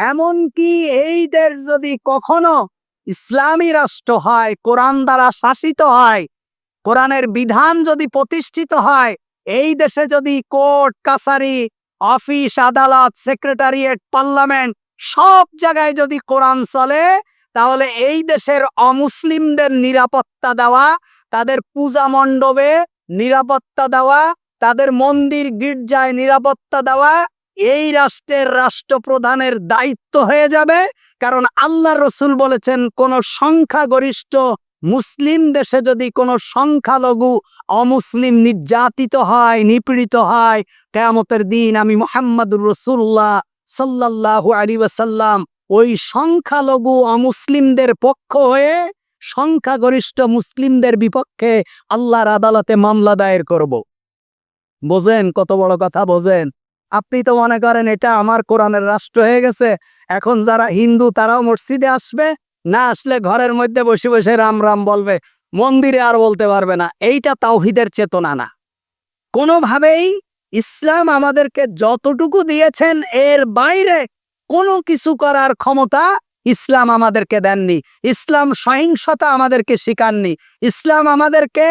এমনকি এই দেশ যদি কখনো ইসলামী রাষ্ট্র হয়, কোরআন দ্বারা শাসিত হয়, কোরআনের বিধান যদি প্রতিষ্ঠিত হয়, এই দেশে যদি কোর্ট, কাছারি, অফিস, আদালত, সেক্রেটারিয়েট, পার্লামেন্ট সব জায়গায় যদি কোরআন চলে, তাহলে এই দেশের অমুসলিমদের নিরাপত্তা দেওয়া, তাদের পূজা মণ্ডপে নিরাপত্তা দেওয়া, তাদের মন্দির গির্জায় নিরাপত্তা দেওয়া এই রাষ্ট্রের রাষ্ট্রপ্রধানের দায়িত্ব হয়ে যাবে, কারণ আল্লাহ রসুল বলেছেন, কোন সংখ্যাগরিষ্ঠ মুসলিম দেশে যদি কোনো সংখ্যালঘু অমুসলিম নির্যাতিত হয়, নিপীড়িত হয়, কেয়ামতের দিন আমি মোহাম্মদুর রসুল্লাহ সাল্লাল্লাহু আলী ওয়াসাল্লাম ওই সংখ্যালঘু অমুসলিমদের পক্ষ হয়ে সংখ্যাগরিষ্ঠ মুসলিমদের বিপক্ষে আল্লাহর আদালতে মামলা দায়ের করব। বোঝেন, কত বড় কথা, বোঝেন। আপনি তো মনে করেন এটা আমার কোরআনের রাষ্ট্র হয়ে গেছে। এখন যারা হিন্দু, তারাও মসজিদে আসবে, না আসলে ঘরের মধ্যে বসে বসে রাম রাম বলবে, মন্দিরে আর বলতে পারবে না। এইটা তাওহিদের চেতনা না। কোনোভাবেই ইসলাম আমাদেরকে যতটুকু দিয়েছেন, এর বাইরে কোনো কিছু করার ক্ষমতা ইসলাম আমাদেরকে দেননি। ইসলাম সহিংসতা আমাদেরকে শিখাননি। ইসলাম আমাদেরকে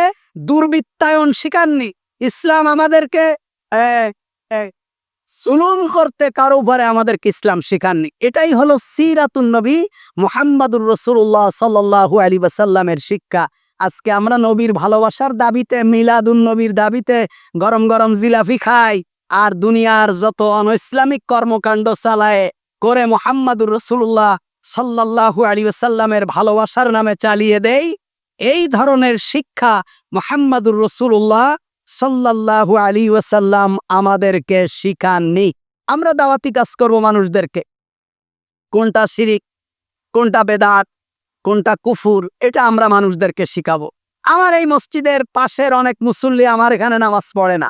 দুর্বৃত্তায়ন শিখাননি। ইসলাম আমাদেরকে জুলুম করতে কারও উপরে আমাদেরকে ইসলাম শিখাননি। এটাই হলো সিরাতুন নবী মোহাম্মদুর রসুল্লাহ সাল্লাহু আলী বাসাল্লামের শিক্ষা। আজকে আমরা নবীর ভালোবাসার দাবিতে, মিলাদুন নবীর দাবিতে গরম গরম জিলাফি খাই আর দুনিয়ার যত অন ইসলামিক কর্মকাণ্ড চালায়, করে মোহাম্মদুর রসুল্লাহ সাল্লাহু আলী সাল্লামের ভালোবাসার নামে চালিয়ে দেই, এই ধরনের শিক্ষা মোহাম্মদুর রসুল্লাহ সাল্লাল্লাহু আলী ওয়াসাল্লাম আমাদেরকে শিখাননি। আমরা দাওয়াতি কাজ করব মানুষদেরকে। কোনটা শিরিক, কোনটা বেদাত, কোনটা কুফুর, এটা আমরা মানুষদেরকে শিখাবো। আমার এই মসজিদের পাশের অনেক মুসল্লি আমার এখানে নামাজ পড়ে না।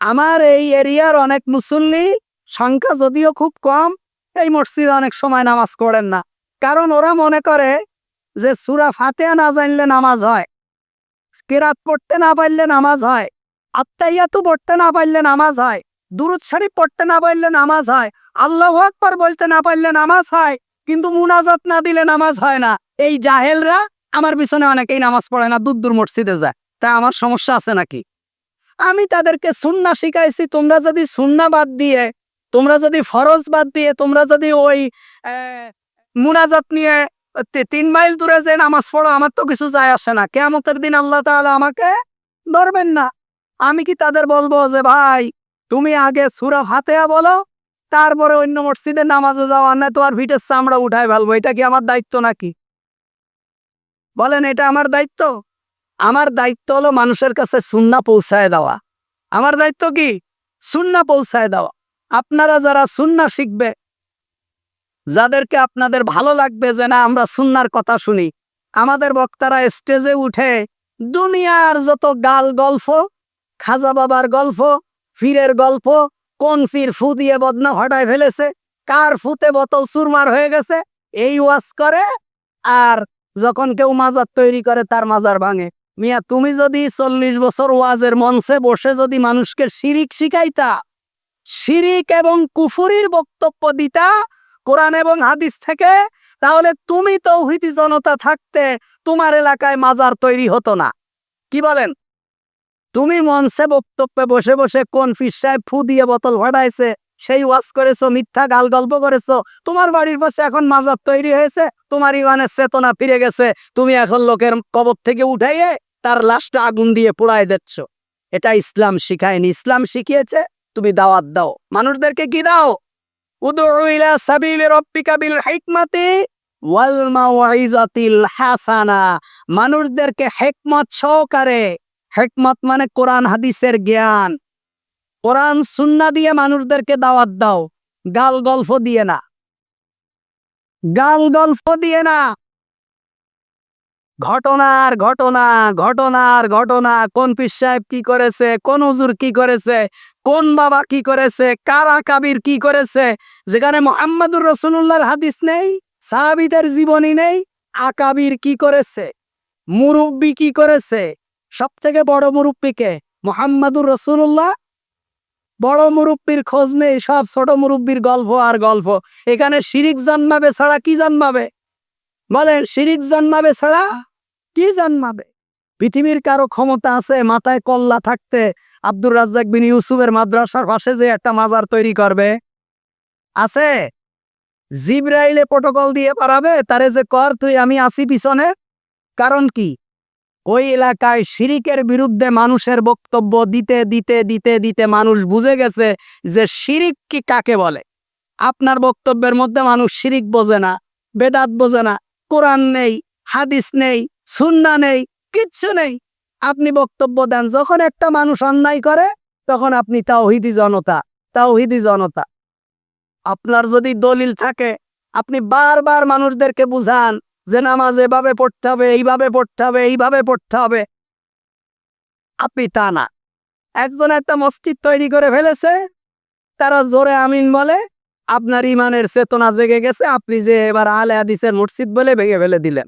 আমার এই এরিয়ার অনেক মুসল্লি সংখ্যা যদিও খুব কম, এই মসজিদে অনেক সময় নামাজ পড়েন না। কারণ ওরা মনে করে যে সুরা ফাতেহা না জানলে নামাজ হয়। কেরাত পড়তে না পারলে নামাজ হয়। আত্মাইয়াতু পড়তে না পারলে নামাজ হয়। দুরুদ শরীফ পড়তে না পারলে নামাজ হয়। আল্লাহ আকবার বলতে না পারলে নামাজ হয়। কিন্তু মুনাজাত না দিলে নামাজ হয় না। এই জাহেলরা আমার পিছনে অনেকেই নামাজ পড়ে না দূর দূর মসজিদে যায়। তা আমার সমস্যা আছে নাকি? আমি তাদেরকে সুন্না শিখাইছি, তোমরা যদি সুন্না বাদ দিয়ে, তোমরা যদি ফরজ বাদ দিয়ে, তোমরা যদি ওই মুনাজাত নিয়ে তিন মাইল দূরে যে নামাজ পড়ো, আমার তো কিছু যায় আসে না। কেমতের দিন আল্লাহ তাআলা আমাকে ধরবেন না। আমি কি তাদের বলব যে, ভাই, তুমি আগে সুরা ফাতেহা বলো, তারপরে অন্য মসজিদে নামাজে যাওয়া না তোমার ভিটের চামড়া উঠায় ফেলব। এটা কি আমার দায়িত্ব নাকি? বলেন, এটা আমার দায়িত্ব? আমার দায়িত্ব হলো মানুষের কাছে সুন্না পৌঁছায় দেওয়া। আমার দায়িত্ব কি? সুন্না পৌঁছায় দেওয়া। আপনারা যারা সুন্না শিখবে যাদেরকে আপনাদের ভালো লাগবে যে না, আমরা সুন্নার কথা শুনি। আমাদের বক্তারা স্টেজে উঠে দুনিয়ার যত গাল গল্প, খাজা বাবার গল্প, ফিরের গল্প, কোন ফির ফু দিয়ে বদনা হটায় ফেলেছে, কার ফুতে বোতল সুরমার হয়ে গেছে, এই ওয়াজ করে আর যখন কেউ মাজার তৈরি করে তার মাজার ভাঙে। মিয়া, তুমি যদি চল্লিশ বছর ওয়াজের মঞ্চে বসে যদি মানুষকে শিরিক শিখাইতা, শিরিক এবং কুফুরির বক্তব্য দিতা কোরআন এবং হাদিস থেকে, তাহলে তুমি তৌহিদি জনতা থাকতে তোমার এলাকায় মাজার তৈরি হতো না। কি বলেন? তুমি মঞ্চে বক্তব্যে বসে বসে কোন ফিস সাহেব ফু দিয়ে বোতল ভরাইছে সেই ওয়াজ করেছ, মিথ্যা গাল গল্প করেছ, তোমার বাড়ির পাশে এখন মাজার তৈরি হয়েছে, তোমার ইমানের চেতনা ফিরে গেছে, তুমি এখন লোকের কবর থেকে উঠাইয়ে তার লাশটা আগুন দিয়ে পোড়ায় দিচ্ছ। এটা ইসলাম শিখায়নি, ইসলাম শিখিয়েছে, তুমি দাওয়াত দাও। মানুষদেরকে কি দাও? হাসানা। মানুষদেরকে হেকমত সহকারে, হেকমত মানে কোরআন, হাদিসের জ্ঞান। কোরআন, সুন্না দিয়ে মানুষদেরকে দাওয়াত দাও গাল গল্প দিয়ে না। গাল গল্প দিয়ে না। ঘটনার ঘটনা ঘটনার ঘটনা। কোন পীর সাহেব কি করেছে? কোন হুজুর কি করেছে? কোন বাবা কি করেছে? কারা কাবির কি করেছে? যেখানে মোহাম্মদুর রসুল্লাহর হাদিস নেই, সাহাবিদের জীবনী নেই, আকাবির কি করেছে? মুরব্বী কি করেছে? সব থেকে বড় মুরব্বীকে মোহাম্মদুর রসুল্লাহ বড় মুরব্বীর খোঁজ নেই, সব ছোট মুরব্বীর গল্প আর গল্প। এখানে শিরিক জন্মাবে ছাড়া কি জন্মাবে? বলেন, শিরিক জন্মাবে ছাড়া কি জন্মাবে? পৃথিবীর কারও ক্ষমতা আছে, মাথায় কল্লা থাকতে আব্দুর রাজ্জাক বিন ইউসুফের মাদ্রাসার পাশে যে একটা মাজার তৈরি করবে? আছে? জিব্রাইলে প্রোটোকল দিয়ে পারাবে, তারে যে কর, তুই, আমি আসি পিছনে। কারণ কি? ওই এলাকায় শিরিকের বিরুদ্ধে মানুষের বক্তব্য দিতে দিতে দিতে দিতে মানুষ বুঝে গেছে যে শিরিক কি কাকে বলে? আপনার বক্তব্যের মধ্যে মানুষ শিরিক বোঝে না, বেদাত বোঝে না, কোরআন নেই, হাদিস নেই সুন্না নেই, কিচ্ছু নেই। আপনি বক্তব্য দেন, যখন একটা মানুষ অন্যায় করে, তখন আপনি তাওহিদি জনতা তাওহিদি জনতা। আপনার যদি দলিল থাকে, আপনি বারবার মানুষদেরকে বুঝান যে নামাজ এভাবে পড়তে হবে, এইভাবে পড়তে হবে, এইভাবে পড়তে হবে। আপনি তা না। একজন একটা মসজিদ তৈরি করে ফেলেছে, তারা জোরে আমিন বলে, আপনার ইমানের চেতনা জেগে গেছে, আপনি যে এবার আলে হাদিসের মসজিদ বলে ভেঙে ফেলে দিলেন।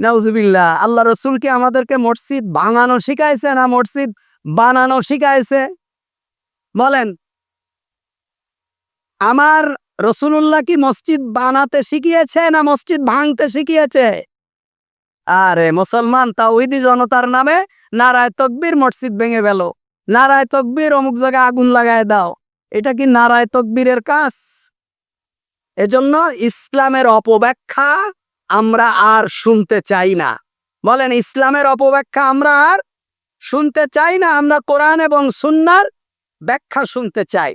নাউজুবিল্লাহ, আল্লাহ রসুল কি আমাদেরকে মসজিদ ভাঙানো শিখাইছে না মসজিদ বানানো শিখাইছে? বলেন, আমার রসুল্লাহ কি মসজিদ বানাতে শিখিয়েছে না মসজিদ ভাঙতে শিখিয়েছে? আরে মুসলমান তা তাওহিদি জনতার নামে নারায় তকবীর মসজিদ ভেঙে গেল নারায় তকবীর অমুক জায়গায় আগুন লাগায় দাও। এটা কি নারায় তকবীরের কাজ? এজন্য ইসলামের অপব্যাখ্যা আমরা আর শুনতে চাই না। বলেন, ইসলামের অপব্যাখ্যা আমরা আর শুনতে চাই না, আমরা কোরআন এবং সুন্নার ব্যাখ্যা শুনতে চাই।